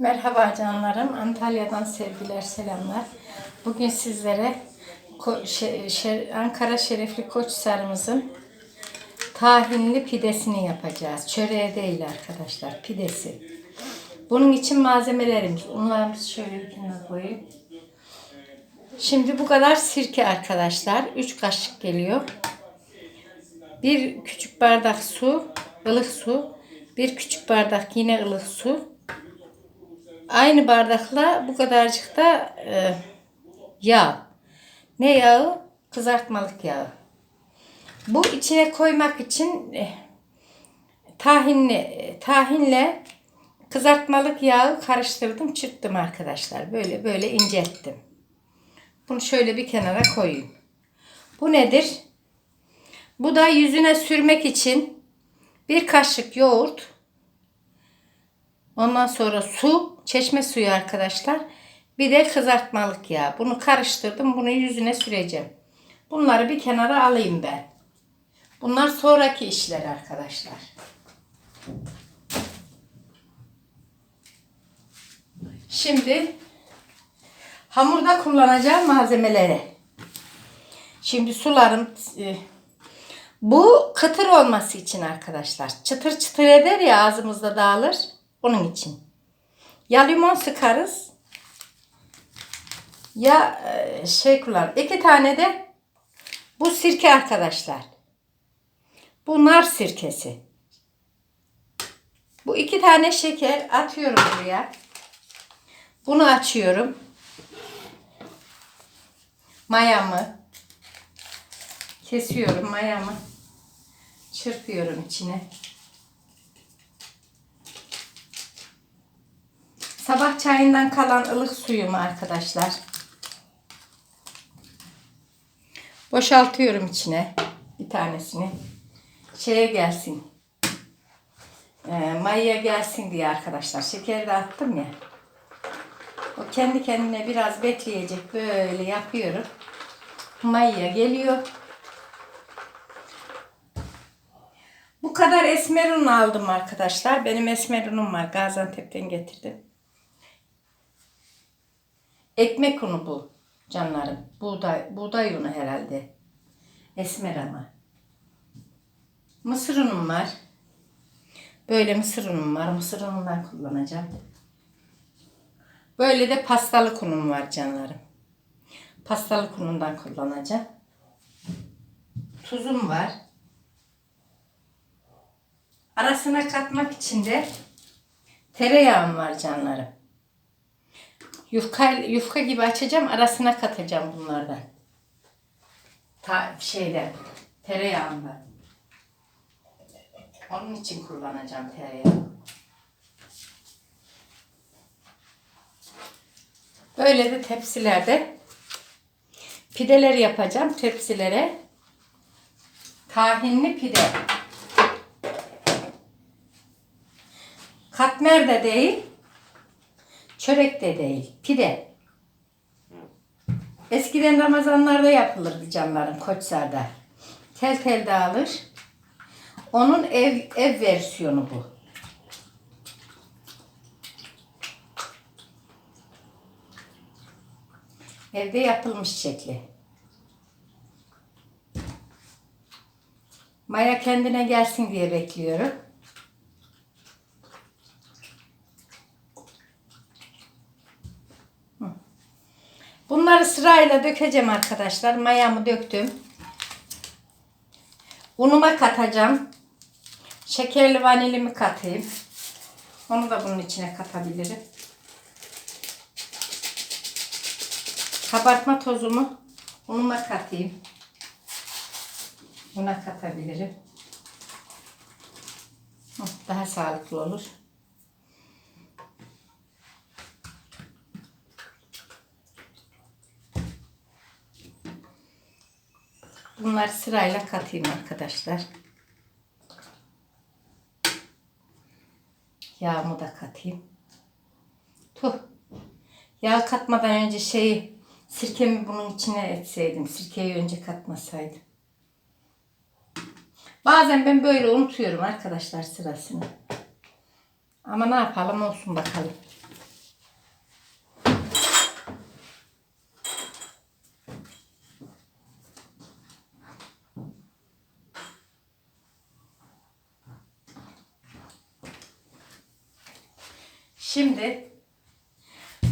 Merhaba canlarım. Antalya'dan sevgiler, selamlar. Bugün sizlere Ankara Şerefli Koçsarımızın tahinli pidesini yapacağız. Çöreğe değil arkadaşlar, pidesi. Bunun için malzemelerimiz, unlarımızı şöyle bir kenara koyayım. Şimdi bu kadar sirke arkadaşlar. 3 kaşık geliyor. Bir küçük bardak su, ılık su. Bir küçük bardak yine ılık su. Aynı bardakla bu kadarcık da e, yağ. Ne yağı? Kızartmalık yağı. Bu içine koymak için e, tahinli, e, tahinle kızartmalık yağı karıştırdım, çırptım arkadaşlar. Böyle böyle incelttim. Bunu şöyle bir kenara koyayım. Bu nedir? Bu da yüzüne sürmek için bir kaşık yoğurt, Ondan sonra su, çeşme suyu arkadaşlar. Bir de kızartmalık yağ. Bunu karıştırdım. Bunu yüzüne süreceğim. Bunları bir kenara alayım ben. Bunlar sonraki işler arkadaşlar. Şimdi hamurda kullanacağım malzemeleri. Şimdi sularım e, bu kıtır olması için arkadaşlar. Çıtır çıtır eder ya ağzımızda dağılır. Onun için. Ya limon sıkarız. Ya e, şey kullan. İki tane de bu sirke arkadaşlar. Bu nar sirkesi. Bu iki tane şeker atıyorum buraya. Bunu açıyorum. Mayamı kesiyorum mayamı. Çırpıyorum içine. Sabah çayından kalan ılık suyumu arkadaşlar. Boşaltıyorum içine bir tanesini. Şeye gelsin. E, mayaya gelsin diye arkadaşlar. Şekeri de attım ya. O kendi kendine biraz bekleyecek. Böyle yapıyorum. Mayaya geliyor. Bu kadar esmer un aldım arkadaşlar. Benim esmer unum var. Gaziantep'ten getirdim. Ekmek unu bu canlarım. Buğday, buğday unu herhalde. Esmer ama. Mısır unum var. Böyle mısır unum var. Mısır unundan kullanacağım. Böyle de pastalık unum var canlarım. Pastalık unundan kullanacağım. Tuzum var. Arasına katmak için de tereyağım var canlarım. Yufka, yufka gibi açacağım. Arasına katacağım bunlardan. Ta, şeyden. Tereyağından. Onun için kullanacağım tereyağı. Böyle de tepsilerde pideler yapacağım. Tepsilere tahinli pide. Katmer de değil. Çörek de değil. Pide. Eskiden Ramazanlarda yapılırdı canlarım Koçsar'da. Tel tel dağılır. Onun ev ev versiyonu bu. Evde yapılmış şekli. Maya kendine gelsin diye bekliyorum. Bunları sırayla dökeceğim arkadaşlar. Mayamı döktüm. Unuma katacağım. Şekerli vanilimi katayım. Onu da bunun içine katabilirim. Kabartma tozumu unuma katayım. Buna katabilirim. Daha sağlıklı olur. Bunları sırayla katayım arkadaşlar. Yağımı da katayım. Tuh. Yağ katmadan önce şeyi sirkemi bunun içine etseydim. Sirkeyi önce katmasaydım. Bazen ben böyle unutuyorum arkadaşlar sırasını. Ama ne yapalım olsun bakalım. Şimdi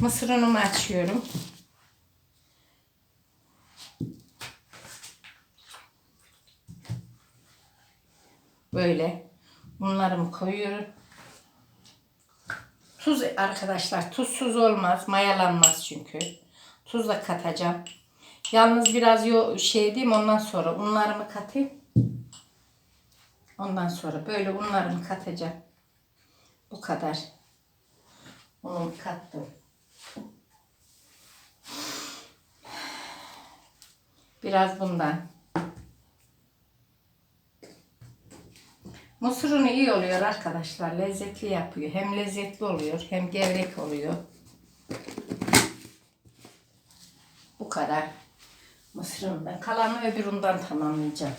mısır unumu açıyorum. Böyle unlarımı koyuyorum. Tuz arkadaşlar tuzsuz olmaz. Mayalanmaz çünkü. Tuz da katacağım. Yalnız biraz yo şey diyeyim ondan sonra unlarımı katayım. Ondan sonra böyle unlarımı katacağım. Bu kadar. Unumu kattım. Biraz bundan. Mısır iyi oluyor arkadaşlar. Lezzetli yapıyor. Hem lezzetli oluyor hem gevrek oluyor. Bu kadar. Mısır unundan. Kalanı öbür undan tamamlayacağım.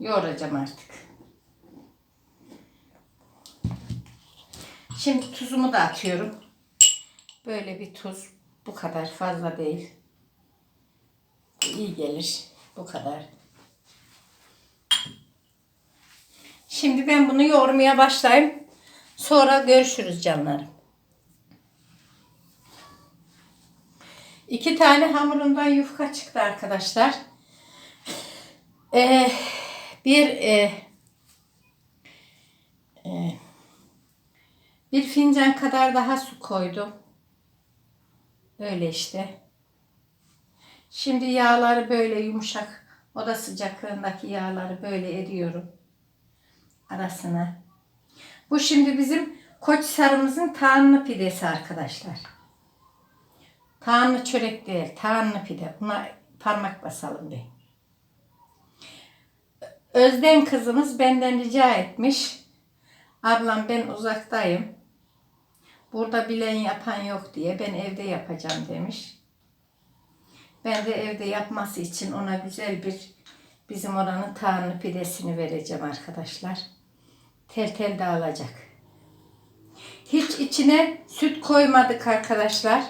Yoğuracağım artık. Şimdi tuzumu da atıyorum. Böyle bir tuz. Bu kadar fazla değil. Bu iyi gelir. Bu kadar. Şimdi ben bunu yoğurmaya başlayayım. Sonra görüşürüz canlarım. İki tane hamurumdan yufka çıktı arkadaşlar. Ee, bir e, bir fincan kadar daha su koydum. Böyle işte. Şimdi yağları böyle yumuşak oda sıcaklığındaki yağları böyle ediyorum arasına. Bu şimdi bizim koç sarımızın tahanlı pidesi arkadaşlar. Tahanlı çörek değil, tahanlı pide. Buna parmak basalım bir. Özden kızımız benden rica etmiş. Ablam ben uzaktayım. Burada bilen yapan yok diye ben evde yapacağım demiş. Ben de evde yapması için ona güzel bir bizim oranın tahanlı pidesini vereceğim arkadaşlar. Tel tel dağılacak. Hiç içine süt koymadık arkadaşlar.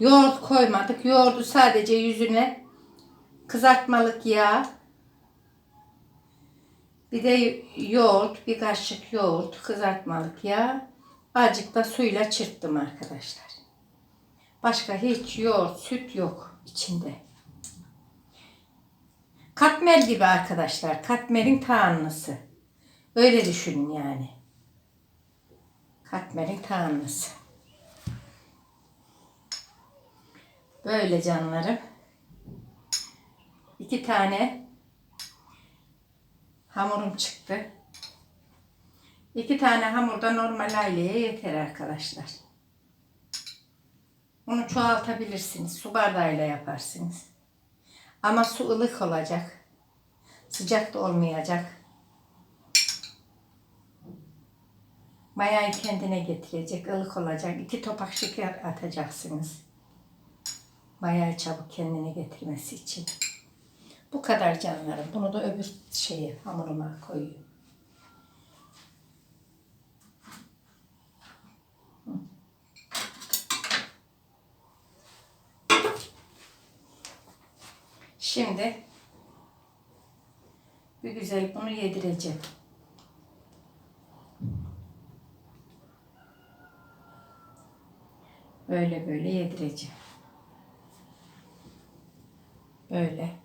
Yoğurt koymadık. Yoğurdu sadece yüzüne kızartmalık yağ, bir de yoğurt, bir kaşık yoğurt, kızartmalık yağ, azıcık da suyla çırptım arkadaşlar. Başka hiç yoğurt, süt yok içinde. Katmer gibi arkadaşlar. Katmerin tahanlısı. Öyle düşünün yani. Katmerin tahanlısı. Böyle canlarım. İki tane hamurum çıktı. İki tane hamur da normal aileye yeter arkadaşlar. Bunu çoğaltabilirsiniz. Su bardağıyla yaparsınız. Ama su ılık olacak. Sıcak da olmayacak. Mayayı kendine getirecek, ılık olacak. İki topak şeker atacaksınız. Mayayı çabuk kendine getirmesi için. Bu kadar canlarım. Bunu da öbür şeye hamuruma koyuyorum. Şimdi bir güzel bunu yedireceğim. Böyle böyle yedireceğim. Böyle.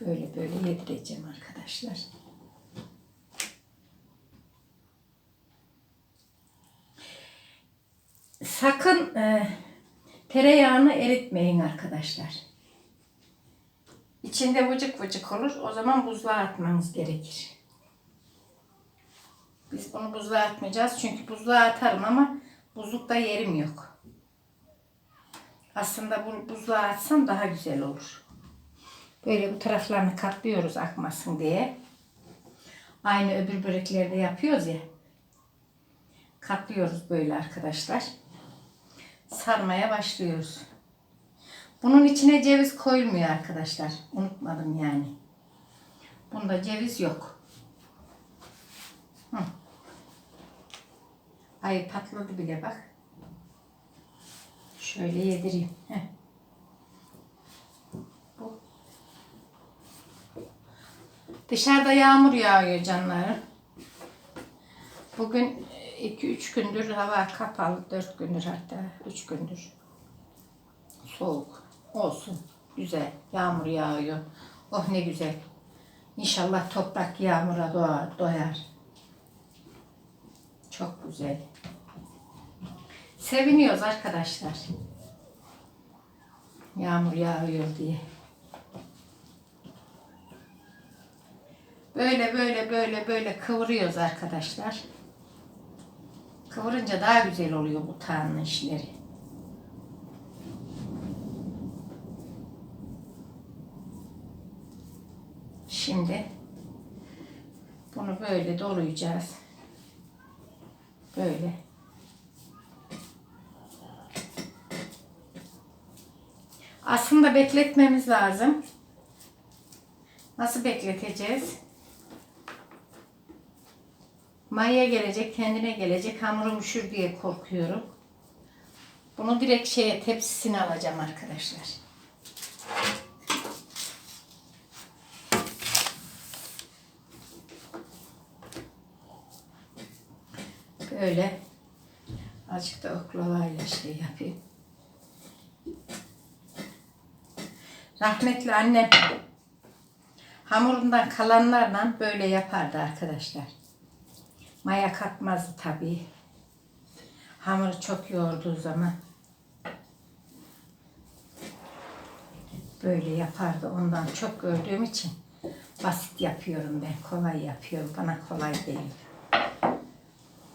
Böyle böyle yedireceğim arkadaşlar. Sakın e, tereyağını eritmeyin arkadaşlar. İçinde vıcık vıcık olur. O zaman buzluğa atmanız gerekir. Biz bunu buzluğa atmayacağız. Çünkü buzluğa atarım ama buzlukta yerim yok. Aslında bu buzluğa atsam daha güzel olur. Böyle bu taraflarını katlıyoruz akmasın diye. Aynı öbür böreklerde yapıyoruz ya. Katlıyoruz böyle arkadaşlar. Sarmaya başlıyoruz. Bunun içine ceviz koyulmuyor arkadaşlar. Unutmadım yani. Bunda ceviz yok. Hı. Ay patladı bile bak. Şöyle yedireyim. Heh. Bu. Dışarıda yağmur yağıyor canlarım. Bugün 2-3 gündür hava kapalı. 4 gündür hatta 3 gündür. Soğuk. Olsun. Güzel. Yağmur yağıyor. Oh ne güzel. İnşallah toprak yağmura doğar, doyar. Çok güzel. Seviniyoruz arkadaşlar. Yağmur yağıyor diye. Böyle böyle böyle böyle kıvırıyoruz arkadaşlar. Kıvırınca daha güzel oluyor bu tarhana işleri. Şimdi bunu böyle dolayacağız. Böyle. Aslında bekletmemiz lazım. Nasıl bekleteceğiz? Maya gelecek, kendine gelecek. Hamurum üşür diye korkuyorum. Bunu direkt şeye tepsisine alacağım arkadaşlar. Böyle azıcık da oklavayla şey yapayım. Rahmetli annem hamurundan kalanlarla böyle yapardı arkadaşlar. Maya katmazdı tabii. Hamuru çok yoğurduğu zaman böyle yapardı. Ondan çok gördüğüm için basit yapıyorum ben. Kolay yapıyorum. Bana kolay geliyor.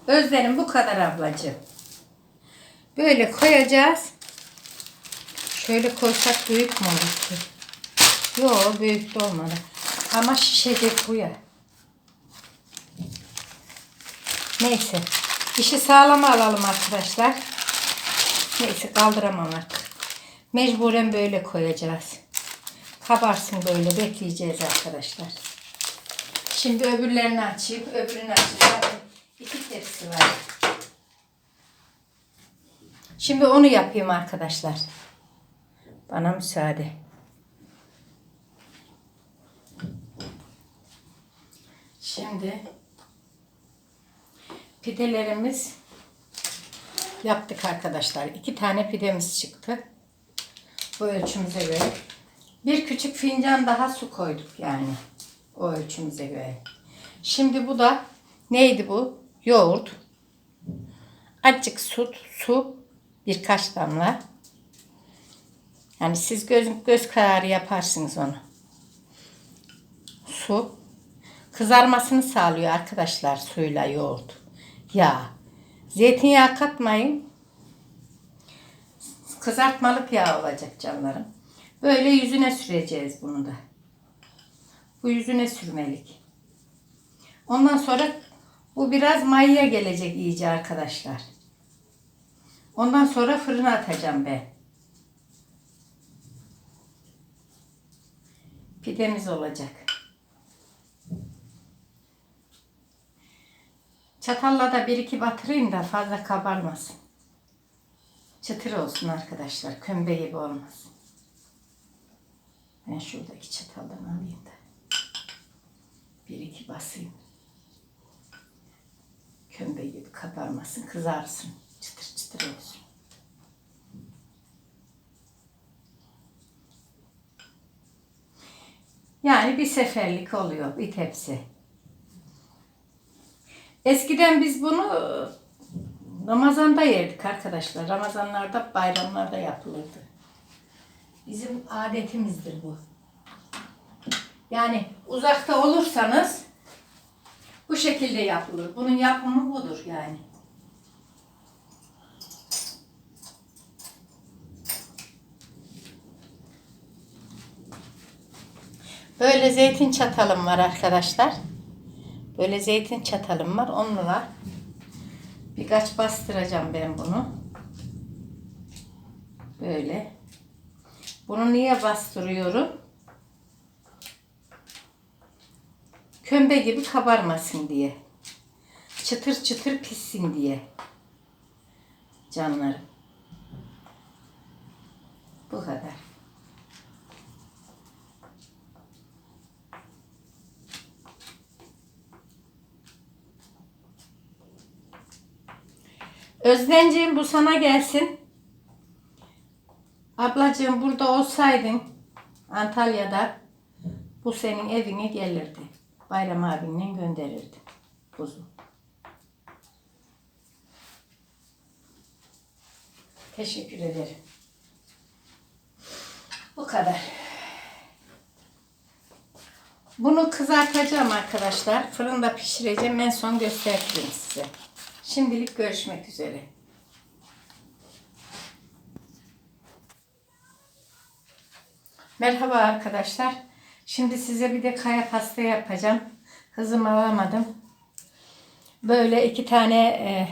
Özlerim bu kadar ablacığım. Böyle koyacağız. Şöyle koysak büyük mü olur ki? Yok büyük de olmadı. Ama şişecek bu ya. Neyse. İşi sağlama alalım arkadaşlar. Neyse kaldıramam artık. Mecburen böyle koyacağız. Kabarsın böyle bekleyeceğiz arkadaşlar. Şimdi öbürlerini açayım. Öbürünü açacağım. İki tepsi var. Şimdi onu yapayım arkadaşlar. Bana müsaade. Şimdi pidelerimiz yaptık arkadaşlar. İki tane pidemiz çıktı. Bu ölçümüze göre. Bir küçük fincan daha su koyduk yani. O ölçümüze göre. Şimdi bu da neydi bu? Yoğurt. Azıcık süt, su, birkaç damla. Yani siz göz, göz kararı yaparsınız onu. Su. Kızarmasını sağlıyor arkadaşlar suyla yoğurt. Yağ. Zeytinyağı katmayın. Kızartmalık yağ olacak canlarım. Böyle yüzüne süreceğiz bunu da. Bu yüzüne sürmelik. Ondan sonra bu biraz mayaya gelecek iyice arkadaşlar. Ondan sonra fırına atacağım ben. Pidemiz olacak. Çatalla da bir iki batırayım da fazla kabarmasın. Çıtır olsun arkadaşlar. Kömbe gibi olmasın. Ben şuradaki çataldan alayım da. Bir iki basayım. Kömbe gibi kabarmasın, kızarsın. Çıtır çıtır olsun. Yani bir seferlik oluyor bir tepsi. Eskiden biz bunu Ramazan'da yerdik arkadaşlar. Ramazanlarda, bayramlarda yapılırdı. Bizim adetimizdir bu. Yani uzakta olursanız bu şekilde yapılır. Bunun yapımı budur yani. Böyle zeytin çatalım var arkadaşlar. Böyle zeytin çatalım var. Onunla birkaç bastıracağım ben bunu. Böyle. Bunu niye bastırıyorum? Kömbe gibi kabarmasın diye. Çıtır çıtır pişsin diye. Canlarım. Bu kadar. Özlenciğim bu sana gelsin. Ablacığım burada olsaydın Antalya'da bu senin evine gelirdi. Bayram abinle gönderirdi buzu. Teşekkür ederim. Bu kadar. Bunu kızartacağım arkadaşlar. Fırında pişireceğim. En son göstereceğim size. Şimdilik görüşmek üzere. Merhaba arkadaşlar. Şimdi size bir de kaya pasta yapacağım. Hızımı alamadım. Böyle iki tane e,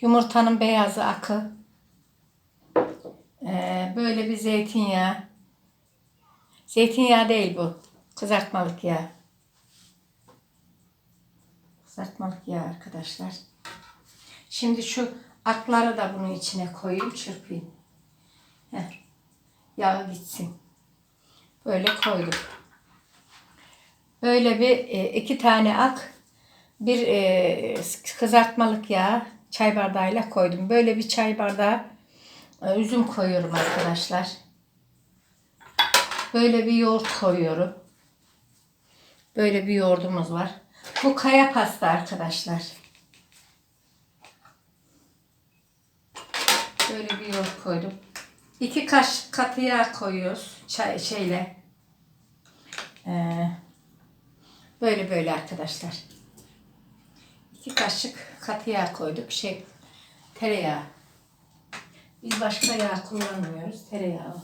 yumurtanın beyazı akı. E, böyle bir zeytinyağı. Zeytinyağı değil bu. Kızartmalık yağ. Kızartmalık yağ arkadaşlar. Şimdi şu akları da bunun içine koyayım, çırpayım. Heh. Yağ gitsin. Böyle koydum. Böyle bir e, iki tane ak, bir e, kızartmalık yağ çay bardağıyla koydum. Böyle bir çay bardağı e, üzüm koyuyorum arkadaşlar. Böyle bir yoğurt koyuyorum. Böyle bir yoğurdumuz var. Bu kaya pasta arkadaşlar. Böyle bir yoğurt koydum. İki kaşık katı yağ koyuyoruz. Çay şeyle. Ee, böyle böyle arkadaşlar. İki kaşık katı yağ koyduk. Şey tereyağı. Biz başka yağ kullanmıyoruz. Tereyağı.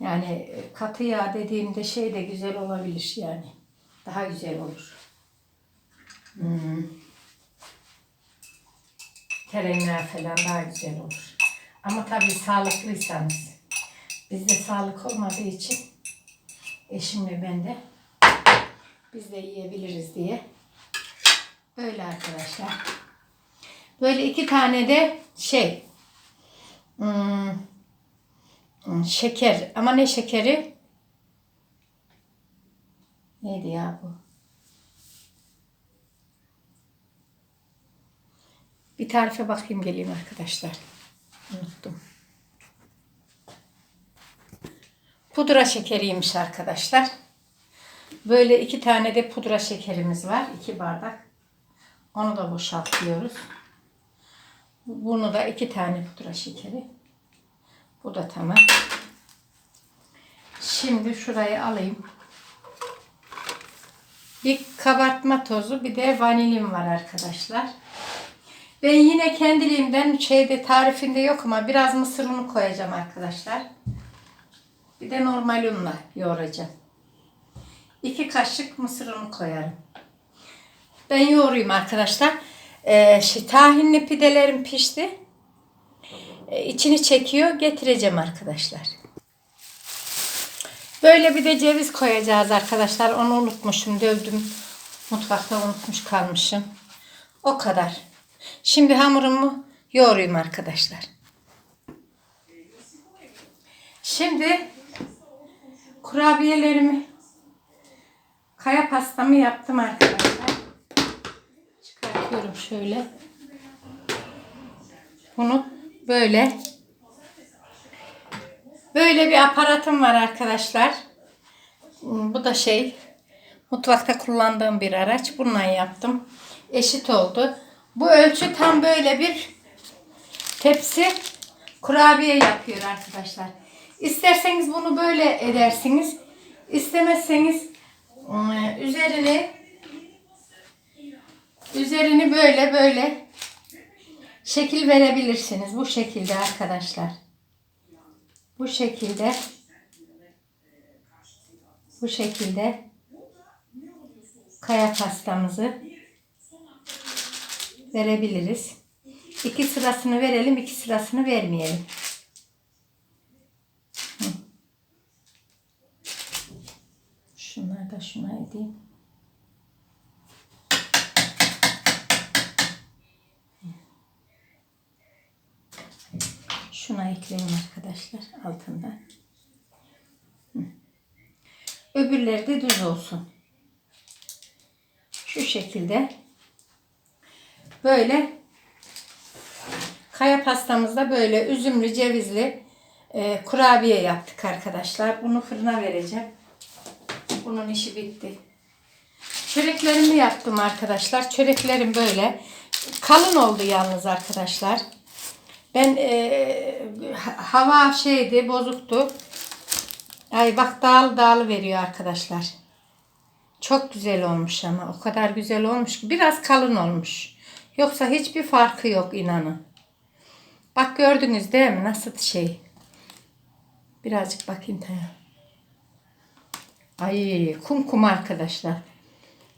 Yani e, katı yağ dediğimde şey de güzel olabilir yani. Daha güzel olur. Hmm. Tereyağı falan daha güzel olur. Ama tabii sağlıklıysanız. Bizde sağlık olmadığı için eşimle ben de biz de yiyebiliriz diye. Böyle arkadaşlar. Böyle iki tane de şey hmm, Hmm, Şeker. Ama ne şekeri? Neydi ya bu? Bir tarife bakayım geleyim arkadaşlar. Unuttum. Pudra şekeriymiş arkadaşlar. Böyle iki tane de pudra şekerimiz var. iki bardak. Onu da boşaltıyoruz. Bunu da iki tane pudra şekeri. Bu da tamam. Şimdi şurayı alayım. Bir kabartma tozu bir de vanilim var arkadaşlar. Ben yine kendiliğimden şeyde tarifinde yok ama biraz mısır unu koyacağım arkadaşlar. Bir de normal unla yoğuracağım. İki kaşık mısır unu koyarım. Ben yoğurayım arkadaşlar. Ee, şey, tahinli pidelerim pişti. Ee, içini çekiyor. Getireceğim arkadaşlar. Böyle bir de ceviz koyacağız arkadaşlar. Onu unutmuşum. Dövdüm. Mutfakta unutmuş kalmışım. O kadar. Şimdi hamurumu yoğurayım arkadaşlar. Şimdi kurabiyelerimi kaya pastamı yaptım arkadaşlar. Çıkartıyorum şöyle. Bunu böyle böyle bir aparatım var arkadaşlar. Bu da şey mutfakta kullandığım bir araç. Bununla yaptım. Eşit oldu. Bu ölçü tam böyle bir tepsi kurabiye yapıyor arkadaşlar. İsterseniz bunu böyle edersiniz. İstemezseniz üzerini üzerini böyle böyle şekil verebilirsiniz. Bu şekilde arkadaşlar. Bu şekilde bu şekilde kaya pastamızı verebiliriz. İki sırasını verelim, iki sırasını vermeyelim. Şunları da şuna edeyim. Şuna ekleyeyim arkadaşlar altından. Öbürleri de düz olsun. Şu şekilde böyle Kaya pastamızda böyle üzümlü, cevizli e, kurabiye yaptık arkadaşlar. Bunu fırına vereceğim. Bunun işi bitti. Çöreklerimi yaptım arkadaşlar. Çöreklerim böyle. Kalın oldu yalnız arkadaşlar. Ben e, ha- hava şeydi, bozuktu. Ay bak dağıl dağıl veriyor arkadaşlar. Çok güzel olmuş ama o kadar güzel olmuş ki biraz kalın olmuş. Yoksa hiçbir farkı yok inanın. Bak gördünüz değil mi nasıl şey. Birazcık bakayım Taya. Ay kum kum arkadaşlar.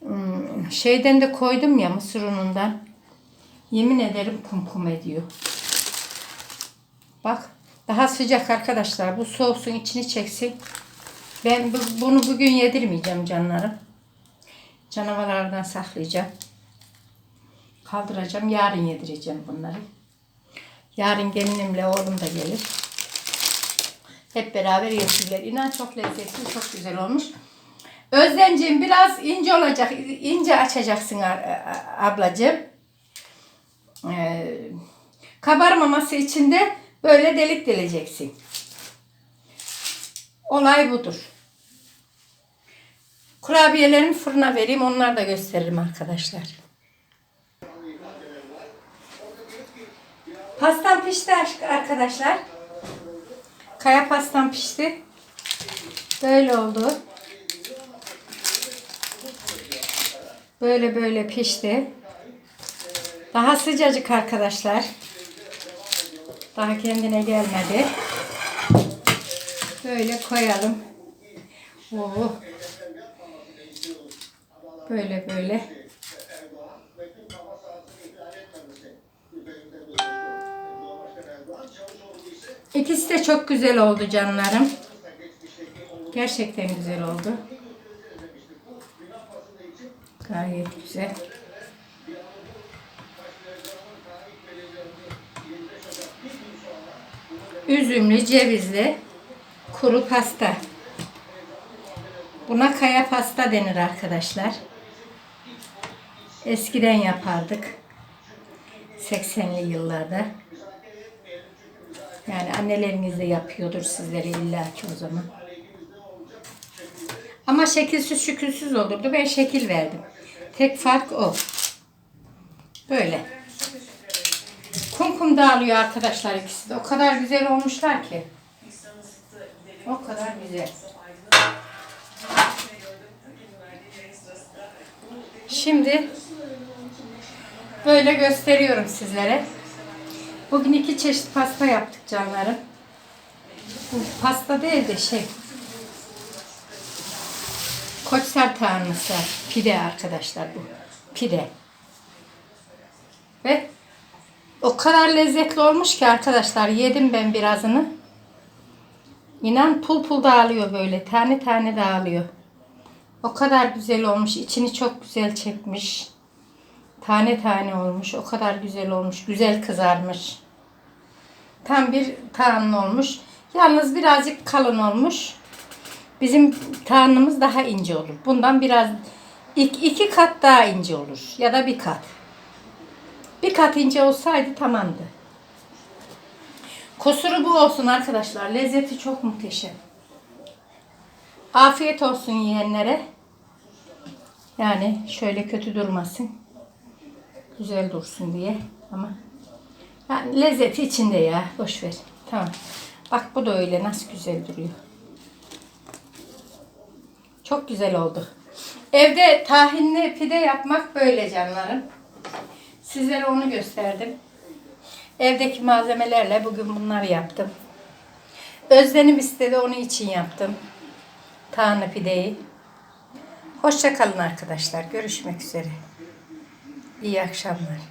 Hmm, şeyden de koydum ya mısır unundan. Yemin ederim kum kum ediyor. Bak daha sıcak arkadaşlar. Bu soğusun içini çeksin. Ben bu- bunu bugün yedirmeyeceğim canlarım. Canavarlardan saklayacağım. Kaldıracağım. Yarın yedireceğim bunları. Yarın gelinimle oğlum da gelir. Hep beraber yesinler. İnan çok lezzetli, çok güzel olmuş. Özlemciğim biraz ince olacak. ince açacaksın ablacığım. Ee, kabarmaması için de böyle delik deleceksin. Olay budur. Kurabiyelerimi fırına vereyim. Onları da gösteririm arkadaşlar. Pastam pişti arkadaşlar. Kaya pastam pişti. Böyle oldu. Böyle böyle pişti. Daha sıcacık arkadaşlar. Daha kendine gelmedi. Böyle koyalım. Oo. Böyle böyle. İkisi de çok güzel oldu canlarım. Gerçekten güzel oldu. Gayet güzel. Üzümlü, cevizli, kuru pasta. Buna kaya pasta denir arkadaşlar. Eskiden yapardık. 80'li yıllarda. Yani anneleriniz de yapıyordur sizlere illaki o zaman. Ama şekilsiz şükülsüz olurdu. Ben şekil verdim. Tek fark o. Böyle. Kum kum dağılıyor arkadaşlar ikisi de. O kadar güzel olmuşlar ki. O kadar güzel. Şimdi böyle gösteriyorum sizlere. Bugün iki çeşit pasta yaptık canlarım. Bu pasta değil de şey. Koçsar tanrısı. Pide arkadaşlar bu. Pide. Ve o kadar lezzetli olmuş ki arkadaşlar yedim ben birazını. İnan pul pul dağılıyor böyle. Tane tane dağılıyor. O kadar güzel olmuş. içini çok güzel çekmiş. Tane tane olmuş. O kadar güzel olmuş. Güzel kızarmış. Tam bir tahan olmuş. Yalnız birazcık kalın olmuş. Bizim tahanımız daha ince olur. Bundan biraz iki, iki kat daha ince olur. Ya da bir kat. Bir kat ince olsaydı tamamdı. Kusuru bu olsun arkadaşlar. Lezzeti çok muhteşem. Afiyet olsun yiyenlere. Yani şöyle kötü durmasın. Güzel dursun diye. Ama yani lezzeti içinde ya. Boş ver. Tamam. Bak bu da öyle nasıl güzel duruyor. Çok güzel oldu. Evde tahinli pide yapmak böyle canlarım. Sizlere onu gösterdim. Evdeki malzemelerle bugün bunları yaptım. Özlenim istedi onun için yaptım. Tahinli pideyi. Hoşça kalın arkadaşlar. Görüşmek üzere. İyi akşamlar.